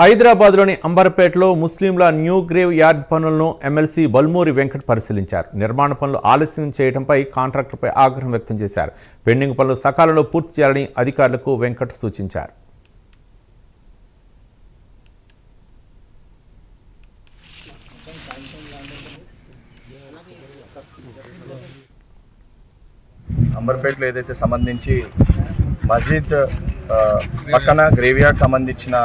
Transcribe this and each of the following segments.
హైదరాబాద్లోని అంబర్పేటలో ముస్లింల న్యూ గ్రేవ్ యార్డ్ పనులను ఎమ్మెల్సీ బల్మూరి వెంకట్ పరిశీలించారు. నిర్మాణ పనులు ఆలస్యం చేయడంపై కాంట్రాక్టర్పై ఆగ్రహం వ్యక్తం చేశారు. పెండింగ్ పనులు సకాలంలో పూర్తి చేయాలని అధికారులకు వెంకట్ సూచించారు. అంబర్పేటలో ఏదైతే సంబంధించి మస్జిద్ పక్కన గ్రేవ్యార్డ్ సంబంధించిన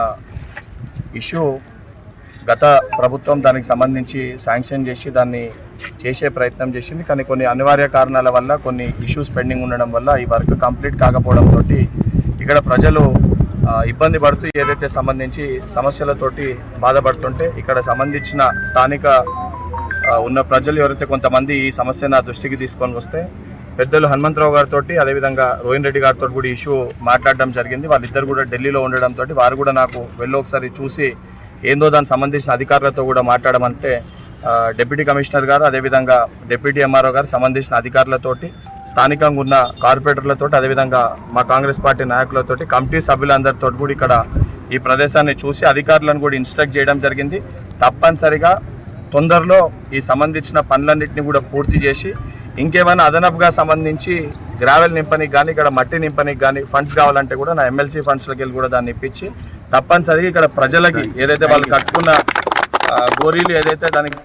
ఇష్యూ గత ప్రభుత్వం దానికి సంబంధించి శాంక్షన్ చేసి దాన్ని చేసే ప్రయత్నం చేసింది. కానీ కొన్ని అనివార్య కారణాల వల్ల కొన్ని ఇష్యూస్ పెండింగ్ ఉండడం వల్ల ఈ వర్క్ కంప్లీట్ కాకపోవడంతో ఇక్కడ ప్రజలు ఇబ్బంది పడుతూ ఏదైతే సంబంధించి సమస్యలతోటి బాధపడుతుంటే ఇక్కడ సంబంధించిన స్థానిక ఉన్న ప్రజలు ఎవరైతే కొంతమంది ఈ సమస్య నా దృష్టికి తీసుకొని వస్తే పెద్దలు హనుమంతరావు గారితో అదేవిధంగా రోహిన్ రెడ్డి గారితో కూడా ఇష్యూ మాట్లాడడం జరిగింది. వాళ్ళిద్దరు కూడా ఢిల్లీలో ఉండడంతో వారు కూడా నాకు వెళ్ళి ఒకసారి చూసి ఏందో దానికి సంబంధించిన అధికారులతో కూడా మాట్లాడమంటే డిప్యూటీ కమిషనర్ గారు అదేవిధంగా డిప్యూటీ ఎంఆర్ఓ గారు సంబంధించిన అధికారులతోటి స్థానికంగా ఉన్న కార్పొరేటర్లతో అదేవిధంగా మా కాంగ్రెస్ పార్టీ నాయకులతోటి కమిటీ సభ్యులందరితో కూడా ఇక్కడ ఈ ప్రదేశాన్ని చూసి అధికారులను కూడా ఇన్స్ట్రక్ట్ చేయడం జరిగింది. తప్పనిసరిగా తొందరలో ఈ సంబంధించిన పనులన్నింటినీ కూడా పూర్తి చేసి ఇంకేమైనా అదనపుగా సంబంధించి గ్రావెల్ నింపనికి కానీ ఇక్కడ మట్టి నింపనికి కానీ ఫండ్స్ కావాలంటే కూడా నా ఎమ్మెల్సీ ఫండ్స్లోకి వెళ్ళి కూడా దాన్ని ఇప్పించి తప్పనిసరిగా ఇక్కడ ప్రజలకి ఏదైతే వాళ్ళు కట్టుకున్న గోరీలు ఏదైతే దానికి